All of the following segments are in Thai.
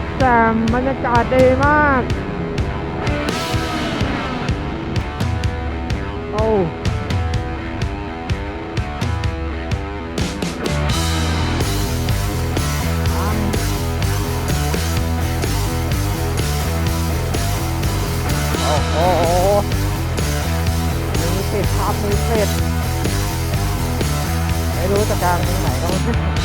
ตรแจ่มบรรยากาศดีมาก โอ้โอ้โหมีติดครับมีติดไม่รู้จะกลางตรงไหนก็ไม่รู้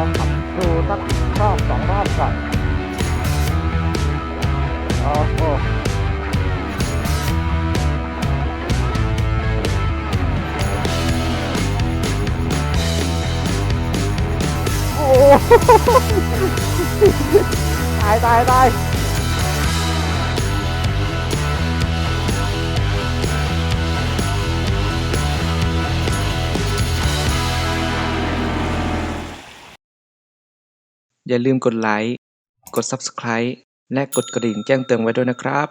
แล้วขับดูสักรอบสองรอบก่อนโอ้โหโอ้ตายตายตาย อย่าลืมกดไลค์ กด Subscribe และกดกระดิ่งแจ้งเตือนไว้ด้วยนะครับ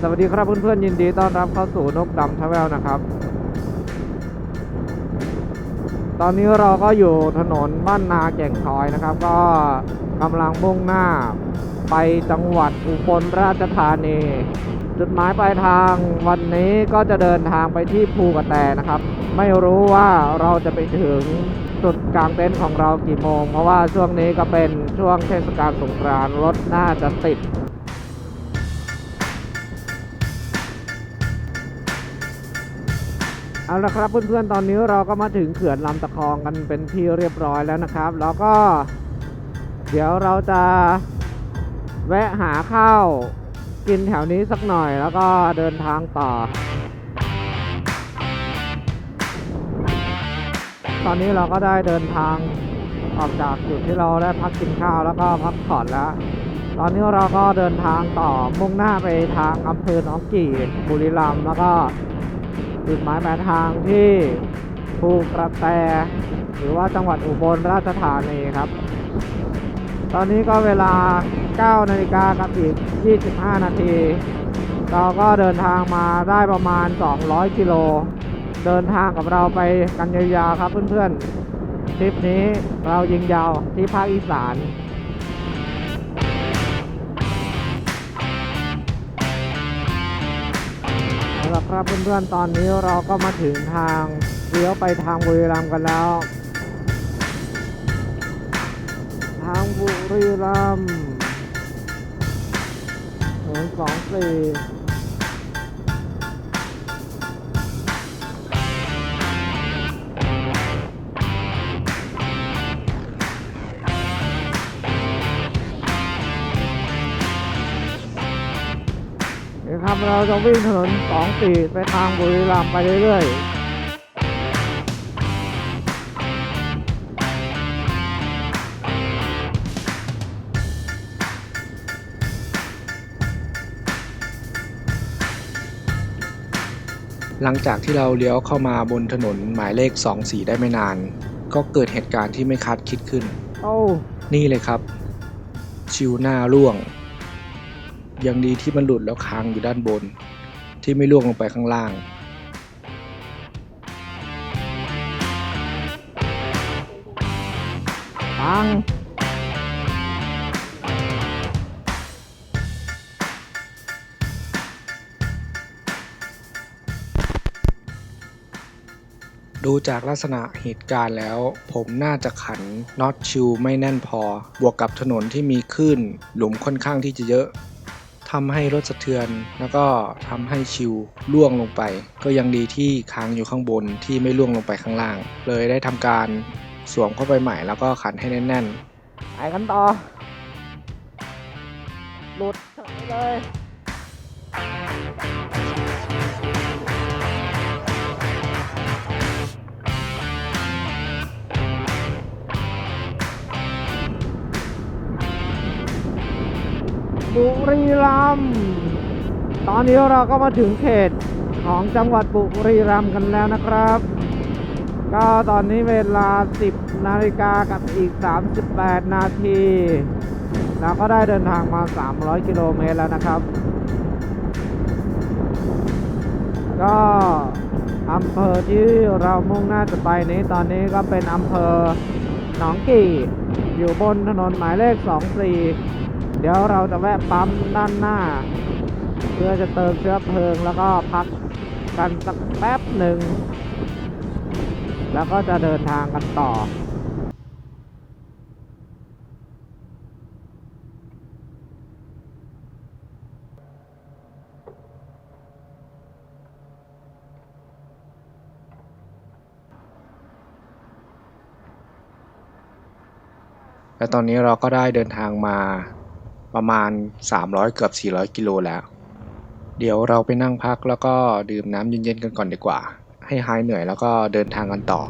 สวัสดีครับเพื่อนๆยินดีต้อนรับเข้าสู่นกดำทราเวลนะครับ ตอนนี้เราก็อยู่ถนนบ้านนาแก่งคอยนะครับ ก็ กำลังมุ่งหน้า ไปจังหวัดอุบลราชธานี จุดหมายปลายทางวันนี้ก็จะเดินทางไปที่ภูกระแตนะครับ ไม่รู้ว่าเราจะไปถึงจุดกลางเต็นท์ของเรากี่โมง เพราะว่าช่วงนี้ก็เป็นช่วงเทศกาลสงกรานต์รถน่าจะติดเอาละครับเพื่อนๆ ตอนนี้เราก็มาถึงเขื่อนลำตะคองกันเป็นที่เรียบร้อยแล้วนะครับ แล้วก็ เดี๋ยวเราจะแวะหาข้าวกินแถวนี้สักหน่อยแล้วก็เดินทางต่อ ตอนนี้เราก็ได้เดินทางออกจากจุดที่เราได้พักกินข้าวแล้วก็พักผ่อนแล้ว ตอนนี้เราก็เดินทางต่อมุ่งหน้าไปทางอำเภอหนองกี่บุรีรัมย์แล้วก็จุดหมายปลายทางที่ภูกระแต หรือว่าจังหวัดอุบลราชธานีครับ ตอนนี้ก็เวลา 9 นาฬิกากับอีก 25 นาที เราก็เดินทางมาได้ประมาณ 200 กิโล เดินทางกับเราไปกันยาวๆครับเพื่อนๆ ทริปนี้เรายิงยาวที่ภาคอีสานเอาละครับเพื่อนๆ ตอนนี้เราก็มาถึงทางเลี้ยวไปทางบุรีรัมย์กันแล้ว รีรัมย์หนึ่งสองสี่นี่ครับเราจะวิ่งถนนสองสี่ไปทางบุรีรัมย์ไปเรื่อยๆ หลังจากที่เราเลี้ยวเข้ามาบนถนนหมายเลข 24 ได้ไม่นาน ก็เกิดเหตุการณ์ที่ไม่คาดคิดขึ้น โอ้นี่เลยครับ ชิวหน้าร่วง ยังดีที่มันหลุดแล้วค้างอยู่ด้านบน ที่ไม่ร่วงลงไปข้างล่างตัง ดูจากลักษณะเหตุการณ์แล้ว ผมน่าจะขันน็อตชิวไม่แน่นพอ บวกกับถนนที่มีคลื่นหลุมค่อนข้างที่จะเยอะทำให้รถสะเทือน แล้วก็ทำให้ชิวล่วงลงไป ก็ยังดีที่ค้างอยู่ข้างบนที่ไม่ล่วงลงไปข้างล่าง เลยได้ทำการสวมเข้าไปใหม่แล้วก็ขันให้แน่นไปกันต่อหลุดเลย บุรีรัมย์ตอนนี้เราก็มาถึงเขตของจังหวัดบุรีรัมย์กันแล้วนะครับ ก็ตอนนี้เวลา 10 นาฬิกากับอีก 38 นาที เราก็ได้เดินทางมา 300 กิโลเมตรแล้วนะครับ ก็อำเภอที่เรามุ่งหน้าจะไปนี้ตอนนี้ก็เป็นอำเภอหนองกี่ อยู่บนถนนหมายเลข 24 เดี๋ยวเราจะแวะปั๊มด้านหน้า เพื่อจะเติมเชื้อเพลิงแล้วก็พักกันสักแป๊บหนึ่ง แล้วก็จะเดินทางกันต่อและตอนนี้เราก็ได้เดินทางมา ประมาณ 300 เกือบ 400 กิโลแล้ว เดี๋ยวเราไปนั่งพักแล้วก็ดื่มน้ำเย็นๆกันก่อนดีกว่า ให้หายเหนื่อยแล้วก็เดินทางกันต่อ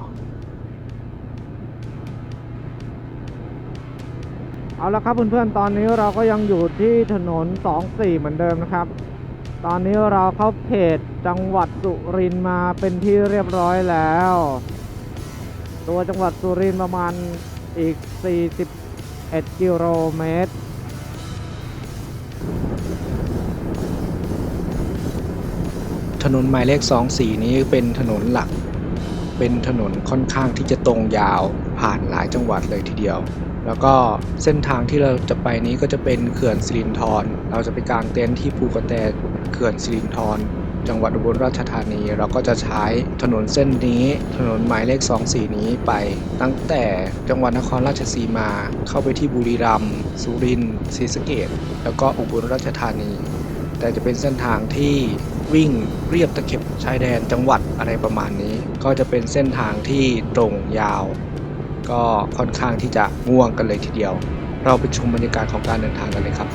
เอาละครับเพื่อนๆ ตอนนี้เราก็ยังอยู่ที่ถนน 24 เหมือนเดิมนะครับ ตอนนี้เราเข้าเขตจังหวัดสุรินทร์มาเป็นที่เรียบร้อยแล้ว ตัวจังหวัดสุรินทร์ประมาณอีก 41 กิโลเมตร ถนนหมายเลข24 นี้เป็นถนนหลัก เป็นถนนค่อนข้างที่จะตรงยาวผ่านหลายจังหวัดเลยทีเดียว แล้วก็เส้นทางที่เราจะไปนี้ก็จะเป็นเขื่อนสิรินธรเราจะไปกางเต็นท์ที่ภูกระแตเขื่อนสิรินธรจังหวัดอุบลราชธานีเราก็จะใช้ถนนเส้นนี้ ถนนหมายเลข 24 นี้ไป ตั้งแต่จังหวัดนครราชสีมาเข้าไปที่บุรีรัมย์สุรินทร์ศรีสะเกษแล้วก็อุบลราชธานี แต่จะเป็นเส้นทางที่ วิ่งเรียบตะเข็บชายแดนจังหวัดอะไรประมาณนี้ ก็จะเป็นเส้นทางที่ตรงยาว ก็ค่อนข้างที่จะง่วงกันเลยทีเดียว เราไปชมบรรยากาศของการเดินทางกันเลยครับ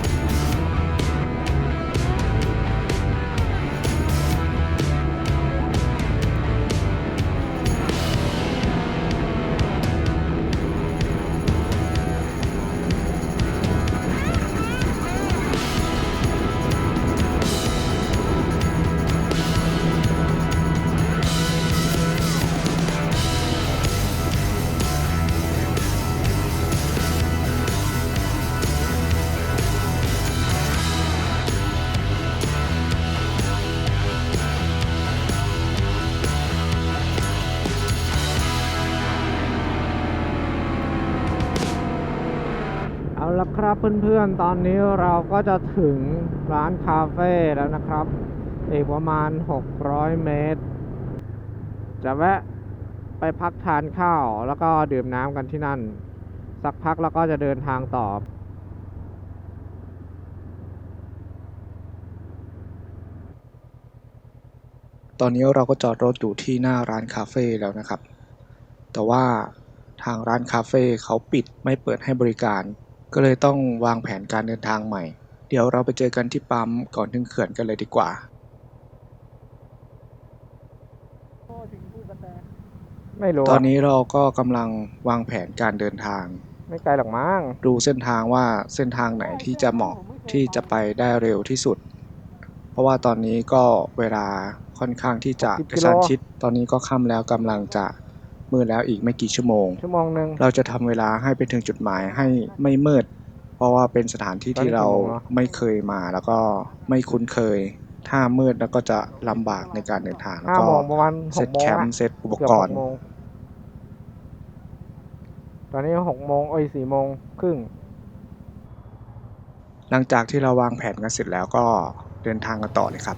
ละครับเพื่อนๆ ตอนนี้เราก็จะถึงร้านคาเฟ่แล้วนะครับ อีกประมาณ 600 เมตร จะแวะไปพักทานข้าวแล้วก็ดื่มน้ำกันที่นั่น สักพักแล้วก็จะเดินทางต่อตอนนี้เราก็จอดรถอยู่ที่หน้าร้านคาเฟ่แล้วนะครับ แต่ว่าทางร้านคาเฟ่เขาปิดไม่เปิดให้บริการ ก็เลยต้องวางแผนการเดินทางใหม่ เดี๋ยวเราไปเจอกันที่ปั๊มก่อนถึงเขื่อนกันเลยดีกว่า ไม่รู้ตอนนี้เราก็กำลังวางแผนการเดินทาง ไม่ไกลหรอกมั้งดูเส้นทางว่าเส้นทางไหนที่จะเหมาะที่จะไปได้เร็วที่สุด เพราะว่าตอนนี้ก็เวลาค่อนข้างที่จะกระชั้นชิด ตอนนี้ก็ค่ำแล้วกำลังจะ มืดแล้วอีกไม่กี่ชั่วโมง ชั่วโมงหนึ่ง เราจะทำเวลาให้ไปถึงจุดหมายให้ไม่มืด เพราะว่าเป็นสถานที่ที่เราตอนนี้กี่โมงแล้วไม่เคยมาแล้วก็ไม่คุ้นเคย ถ้ามืดแล้วก็จะลำบากในการเดินทางแล้วห้าก็โมงประมาณหเซตกโมแคงมอะป์เซตอุปเกือบกหรกณ์ โมงตอนนี้หกโมงเอ้ยสี่โมงครึ่ง หลังจากที่เราวางแผนกันเสร็จแล้วก็เดินทางกันต่อเลยครับ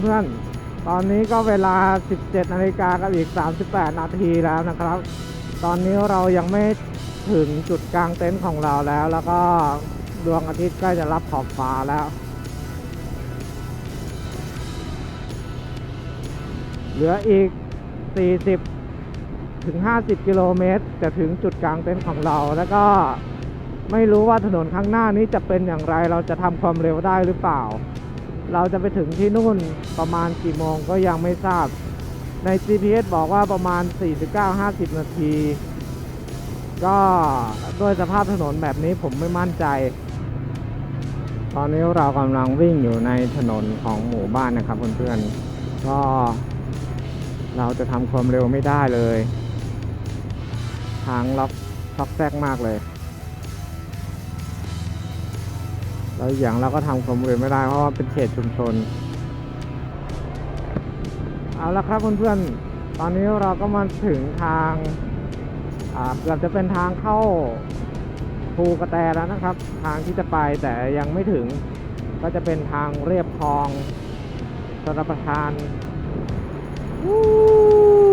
เพื่อนๆ ตอนนี้ก็เวลา 17นาฬิกากับอีก 38 นาทีแล้วนะครับ ตอนนี้เรายังไม่ถึงจุดกลางเต็นท์ของเราแล้ว แล้วก็ดวงอาทิตย์ใกล้จะรับขอบฟ้าแล้ว เหลืออีก 40 ถึง 50 กิโลเมตร จะถึงจุดกลางเต็นท์ของเราแล้วก็ไม่รู้ว่าถนนข้างหน้านี้จะเป็นอย่างไร เราจะทำความเร็วได้หรือเปล่า เราจะไปถึงที่นู่นประมาณกี่โมงก็ยังไม่ทราบ ใน GPS บอกว่าประมาณ 49-50 นาที ก็ด้วยสภาพถนนแบบนี้ผมไม่มั่นใจ ตอนนี้เรากำลังวิ่งอยู่ในถนนของหมู่บ้านนะครับเพื่อนๆ ก็เราจะทำความเร็วไม่ได้เลย ทางล็อกซอกแซกมากเลย แล้วอย่างเราก็ทำความเร็วไม่ได้เพราะว่าเป็นเขตชุมชน เอาละครับเพื่อนๆ ตอนนี้เราก็มาถึงทางเกือบจะเป็นทางเข้าภูกระแตแล้วนะครับ ทางที่จะไปแต่ยังไม่ถึงก็จะเป็นทางเรียบคลองชลประทานวู้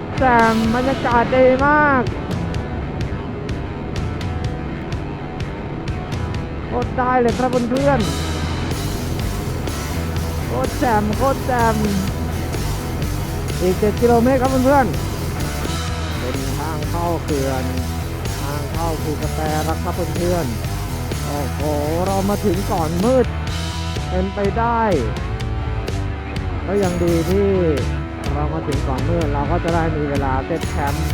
ตรแจ่มบรรยากาศดีมากโคตรได้เลยครับเพื่อนๆโคตรแจ่มโคตรแจ่มอีกเจ็ดกิโลเมตรครับเพื่อนๆเป็นทางเข้าเขื่อน ทางเข้าภูกระแตรักครับเพื่อนๆโอ้โหเรามาถึงก่อนมืดเป็นไปได้ ก็ยังดีที่ เรามาถึงก่อนมืดเราก็จะได้มีเวลาเซตแคมป์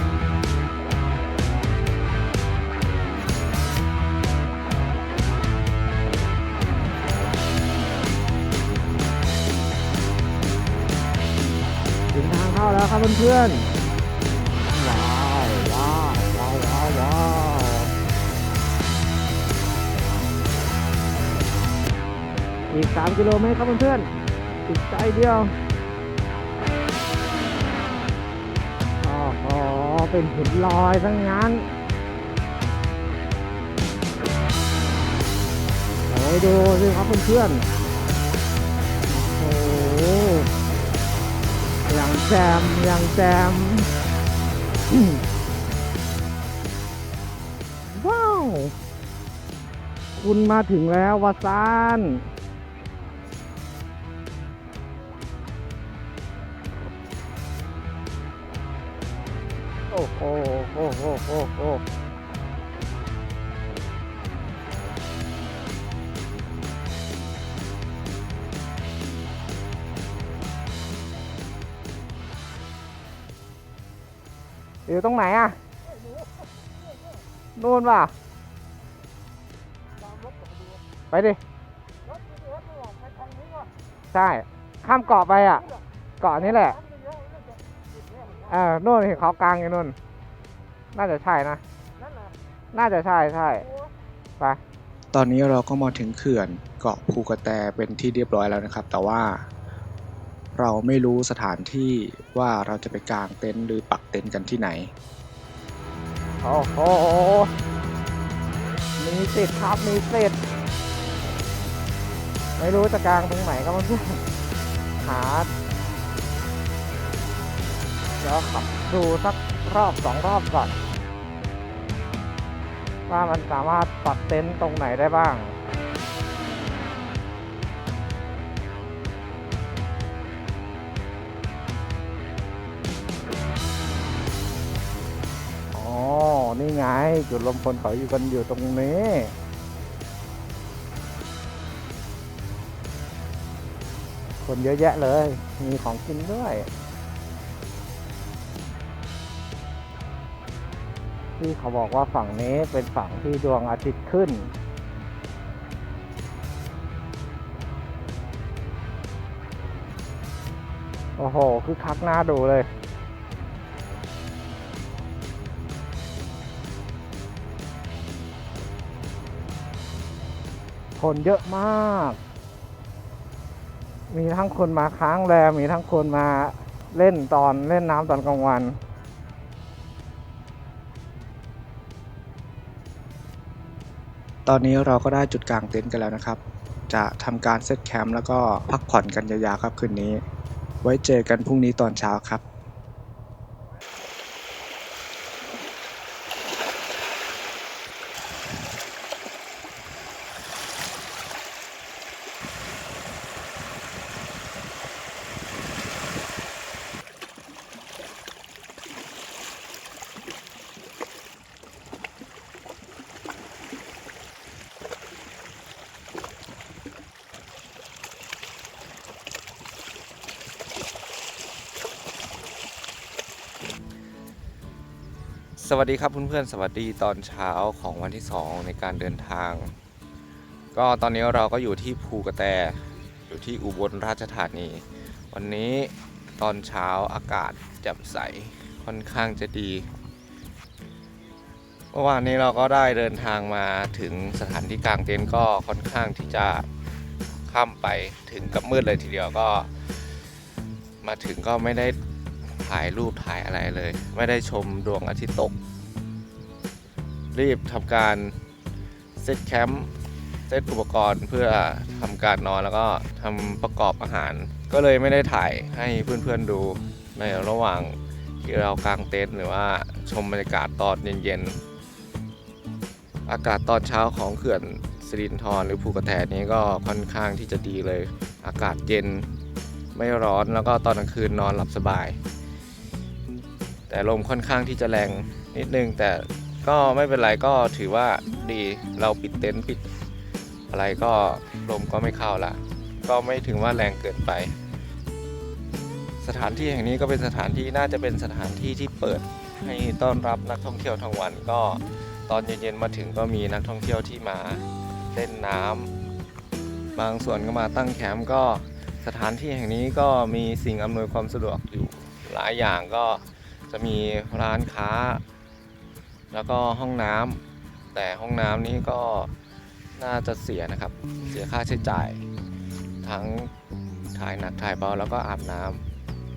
ถึงทางเข้าแล้วครับเพื่อนๆว้าวว้าวว้าวว้าวว้าวอีก 3 กิโลเมตรครับเพื่อนๆอีกใจเดียว เป็นหินลอยทั้งนั้นโอ้ยดูสิครับเพื่อนๆโอ้โหอย่างแจมอย่างแจมว้าว คุณมาถึงแล้ววาซาน อ้โหโอ้โหโอ้โหอยู่ตรงไหนอะนู่นป่ะ ไปดิ ใช่ ข้ามเกาะไปอะ เกาะนี้แหละ เออนู่นเห็นเขากลางอยู่นู่น น่าจะใช่นะน่าจะใช่ใช่ไปตอนนี้เราก็มาถึงเขื่อนเกาะภูกระแตเป็นที่เรียบร้อยแล้วนะครับ แต่ว่า เราไม่รู้สถานที่ว่าเราจะไปกางเต็นท์หรือปักเต็นท์กันที่ไหน โอ้โหมีสิทธิ์ครับมีสิทธิ์ไม่รู้จะกลางตรงไหนครับเพื่อนๆหาเดี๋ยวขับดูสัก รอบสองรอบก่อน ว่ามันสามารถปักเต็นท์ตรงไหนได้บ้างอ๋อนี่ไง จุดลมพลเขาอยู่กันอยู่ตรงนี้ คนเยอะแยะเลย มีของกินด้วย ที่เขาบอกว่าฝั่งนี้เป็นฝั่งที่ดวงอาทิตย์ขึ้น โอ้โห คือคักหน้าดูเลยคนเยอะมาก มีทั้งคนมาค้างแรม มีทั้งคนมาเล่นตอนเล่นน้ำตอนกลางวัน ตอนนี้เราก็ได้จุดกลางเต็นท์กันแล้วนะครับ จะทำการเซตแคมป์แล้วก็พักผ่อนกันยาวๆครับคืนนี้ ไว้เจอกันพรุ่งนี้ตอนเช้าครับ สวัสดีครับเพื่อนๆสวัสดีตอนเช้าของวันที่ 2 ในการเดินทาง ก็ตอนนี้เราก็อยู่ที่ภูกระแต อยู่ที่อุบลราชธานี วันนี้ตอนเช้าอากาศแจ่มใสค่อนข้างจะดีเมื่อวานนี้เราก็ได้เดินทางมาถึงสถานที่กลางเต็นท์ก็ค่อนข้างที่จะค่ำไปถึงกับมืดเลยทีเดียวก็ มาถึงก็ไม่ได้ถ่ายรูปถ่ายอะไรเลย ไม่ได้ชมดวงอาทิตย์ตก รีบทำการเซตแคมป์เซตอุปกรณ์เพื่อทำการนอนแล้วก็ทำประกอบอาหาร ก็เลยไม่ได้ถ่ายให้เพื่อนๆดูในระหว่างที่เรากางเต็นท์หรือว่าชมบรรยากาศตอนเย็นๆ อากาศตอนเช้าของเขื่อนสิรินธรหรือภูกระแตนี้ก็ค่อนข้างที่จะดีเลย อากาศเย็นไม่ร้อนแล้วก็ตอนกลางคืนนอนหลับสบาย แต่ลมค่อนข้างที่จะแรงนิดนึงแต่ ก็ไม่เป็นไรก็ถือว่าดีเราปิดเต็นท์ปิดอะไรก็ลมก็ไม่เข้าละก็ไม่ถึงว่าแรงเกินไป สถานที่แห่งนี้ก็เป็นสถานที่น่าจะเป็นสถานที่ที่เปิดให้ต้อนรับนักท่องเที่ยวทั้งวัน ก็ตอนเย็นๆมาถึงก็มีนักท่องเที่ยวที่มาเล่นน้ำบางส่วนก็มาตั้งแคมป์ก็สถานที่แห่งนี้ก็มีสิ่งอำนวยความสะดวกอยู่หลายอย่างก็จะมีร้านค้า แล้วก็ห้องน้ำแต่ห้องน้ำนี้ก็น่าจะเสียนะครับ เสียค่าใช้จ่าย ทั้งถ่ายหนักถ่ายเบาแล้วก็อาบน้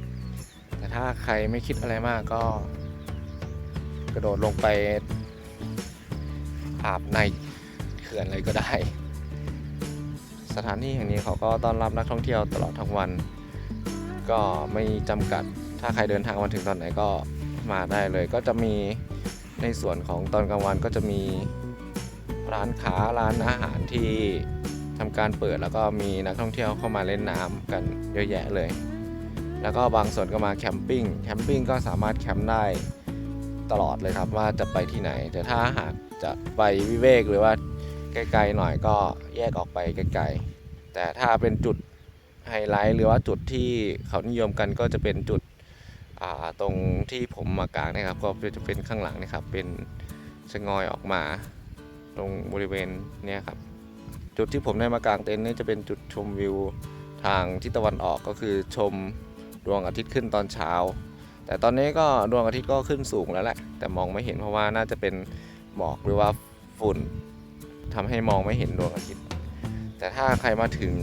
ำแต่ถ้าใครไม่คิดอะไรมากก็ กระโดดลงไปอาบในเขื่อนเลยก็ได้ สถานที่แห่งนี้เขาก็ต้อนรับนักท่องเที่ยวตลอดทั้งวัน ก็ไม่จำกัด ถ้าใครเดินทางมาถึงตอนไหนก็มาได้เลย ก็จะมี ในส่วนของตอนกลางวันก็จะมีร้านค้าร้านอาหารที่ทำการเปิดแล้วก็มีนักท่องเที่ยวเข้ามาเล่นน้ำกันเยอะแยะเลย แล้วก็บางส่วนก็มาแคมปิ้งแคมปิ้งก็สามารถแคมป์ได้ตลอดเลยครับว่าจะไปที่ไหน แต่ถ้าหากจะไปวิเวกหรือว่าไกลๆหน่อยก็แยกออกไปไกลๆแต่ถ้าเป็นจุดไฮไลท์หรือว่าจุดที่เขานิยมกันก็จะเป็นจุด ตรงที่ผมมากางนะครับ ก็จะเป็นข้างหลังนะครับ เป็นชะงอยออกมา ตรงบริเวณเนี้ยครับ จุดที่ผมได้มากางเต็นท์นี่จะเป็นจุดชมวิวทางทิศตะวันออกก็คือชมดวงอาทิตย์ขึ้นตอนเช้า แต่ตอนนี้ก็ดวงอาทิตย์ก็ขึ้นสูงแล้วแหละ แต่มองไม่เห็นเพราะว่าน่าจะเป็นหมอกหรือว่าฝุ่นทำให้มองไม่เห็นดวงอาทิตย์ แต่ถ้าใครมาถึง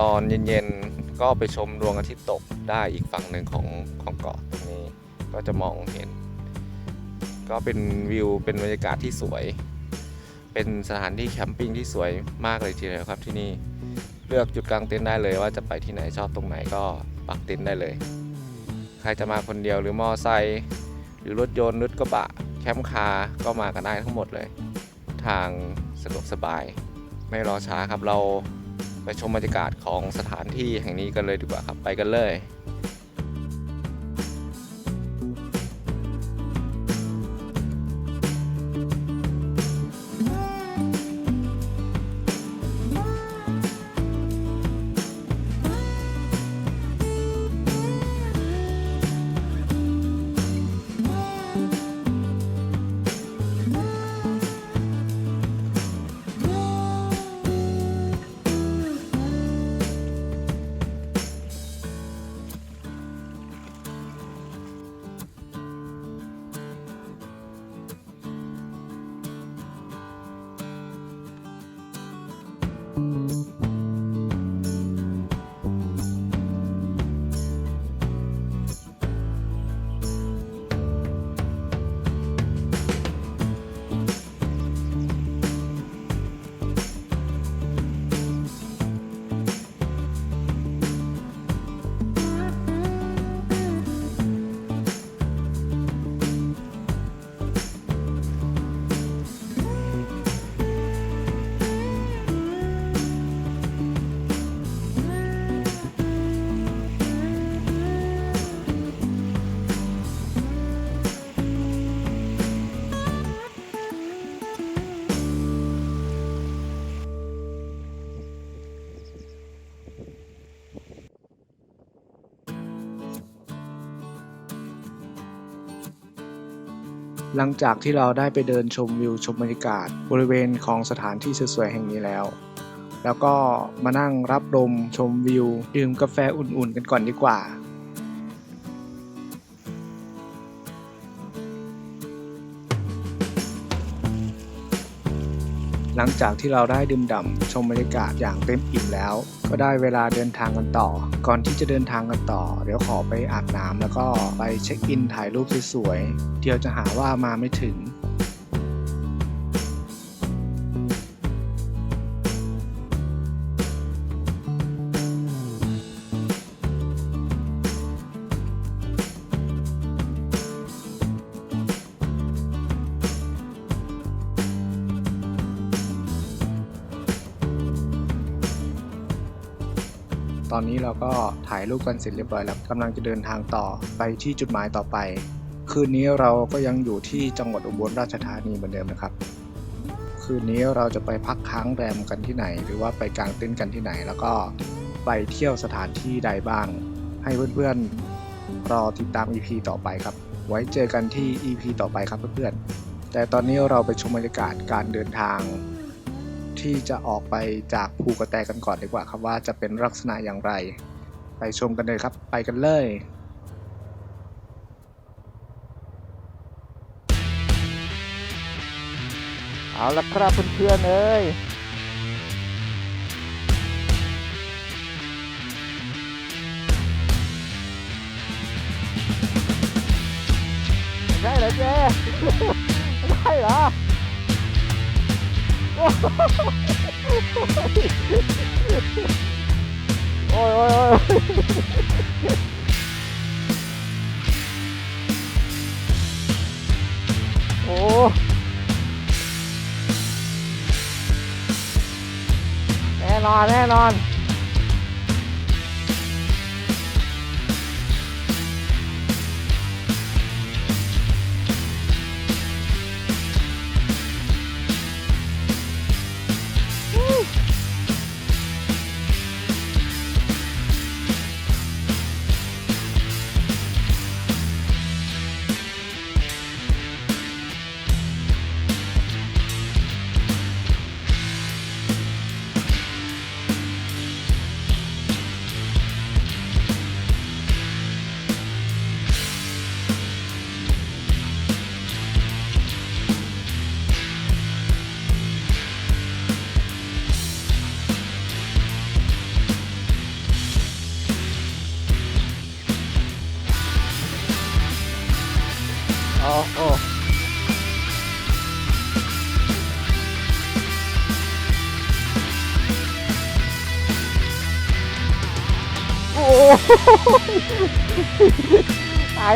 ตอนเย็นๆ ก็ไปชมดวงอาทิตย์ตกได้อีกฝั่งหนึ่งของของเกาะตรงนี้ก็จะมองเห็น ก็เป็นวิวเป็นบรรยากาศที่สวย เป็นสถานที่แคมปิ้งที่สวยมากเลยทีเดียวครับที่นี่เลือกจุดกลางเต็นท์ได้เลยว่าจะไปที่ไหนชอบตรงไหนก็ปักเต็นท์ได้เลย ใครจะมาคนเดียวหรือมอไซค์หรือรถยนต์รถกระบะแคมป์คาร์ก็มากันได้ทั้งหมดเลย ทางสะดวกสบาย ไม่รอช้าครับเรา ไปชมบรรยากาศของสถานที่แห่งนี้กันเลยดีกว่าครับ ไปกันเลย หลังจากที่เราได้ไปเดินชมวิวชมบรรยากาศ บริเวณของสถานที่สวยๆแห่งนี้แล้ว แล้วก็มานั่งรับลมชมวิว ดื่มกาแฟอุ่นๆกันก่อนดีกว่า หลังจากที่เราได้ดื่มด่ำชมบรรยากาศอย่างเต็มอิ่มแล้ว ก็ได้เวลาเดินทางกันต่อ ก่อนที่จะเดินทางกันต่อ เดี๋ยวขอไปอาบน้ำแล้วก็ไปเช็คอินถ่ายรูปสวยๆเดี๋ยวจะหาว่ามาไม่ถึง นี้เราก็ถ่ายรูปกันเสร็จเรียบร้อยแล้วกำลังจะเดินทางต่อไปที่จุดหมายต่อไป คืนนี้เราก็ยังอยู่ที่จังหวัดอุบลราชธานีเหมือนเดิมนะครับ คืนนี้เราจะไปพักค้างแรมกันที่ไหน หรือว่าไปกางเต็นท์กันที่ไหน แล้วก็ไปเที่ยวสถานที่ใดบ้าง ให้เพื่อนๆรอติดตาม EP ต่อไปครับ ไว้เจอกันที่ EP ต่อไปครับเพื่อนๆแต่ตอนนี้เราไปชมบรรยากาศการเดินทาง ที่จะออกไปจากภูกระแตกันก่อนดีกว่าครับว่าจะเป็นลักษณะอย่างไร ไปชมกันเลยครับไปกันเลยเอาละครับเพื่อนๆเอ้ยใช่เหรอเจ๊ใช่เหรอ โอ้ยโอ้ยโอ้ยโอ้แน่นอน แน่นอน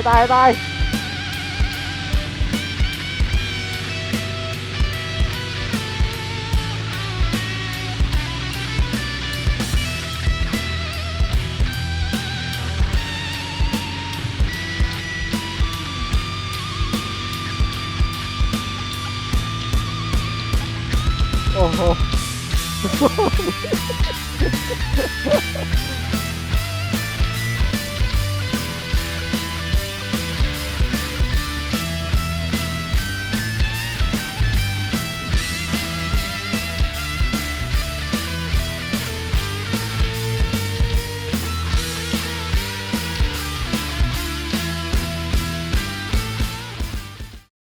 ตายตาย